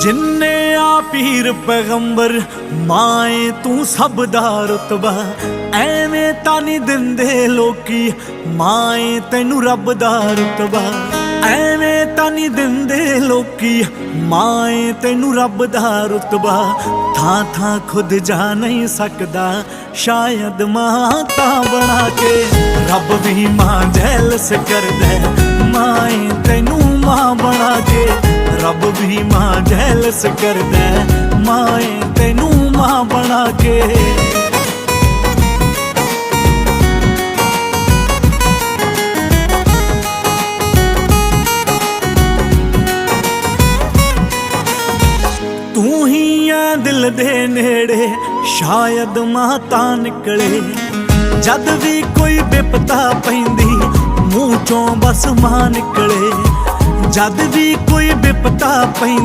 ਜਿੰਨੇ ਆ ਪੀਰ ਪੈਗੰਬਰ ਮਾਏ ਤੂੰ ਸਭ ਦਾ ਰਤਬਾ। ਐਵੇਂ ਤਾਂ ਨਹੀਂ ਦਿੰਦੇ ਲੋਕੀ, ਮਾਏ ਤੈਨੂੰ ਰੱਬ ਦਾ ਰਤਬਾ। ਐਵੇਂ ਤਾਂ ਨਹੀਂ ਦਿੰਦੇ ਲੋਕੀ, ਮਾਏ ਤੈਨੂੰ ਰੱਬ ਦਾ ਰਤਬਾ। ਥਾਂ ਥਾਂ ਖੁਦ ਜਾ ਨਹੀਂ ਸਕਦਾ, ਸ਼ਾਇਦ ਮਾਂ ਤਾਂ ਬਣਾ ਕੇ। ਰੱਬ ਵੀ ਮਾਂ ਜੈਲਸ ਕਰਦਾ ਮਾਂ ਮਾਏ ਰੱਬ ਵੀ ਮਾਂ ਜੈਲਸ ਕਰਦਾ ਹੈ। ਮਾਏ ਤੈਨੂੰ ਮਾਂ ਬਣਾ ਕੇ ਤੂੰ ਹੀ ਐ ਦਿਲ ਦੇ ਨੇੜੇ, ਸ਼ਾਇਦ ਮਾਂ ਤਾਂ ਨਿਕਲੇ ਜਦ ਵੀ ਕੋਈ ਬਿਪਤਾ ਪੈਂਦੀ, ਮੂੰਹ ਚੋਂ ਬਸ ਮਾਂ ਨਿਕਲੇ ਜਦ ਵੀ ਕੋਈ ਬਿਪਤਾ ਪੈਂਦੀ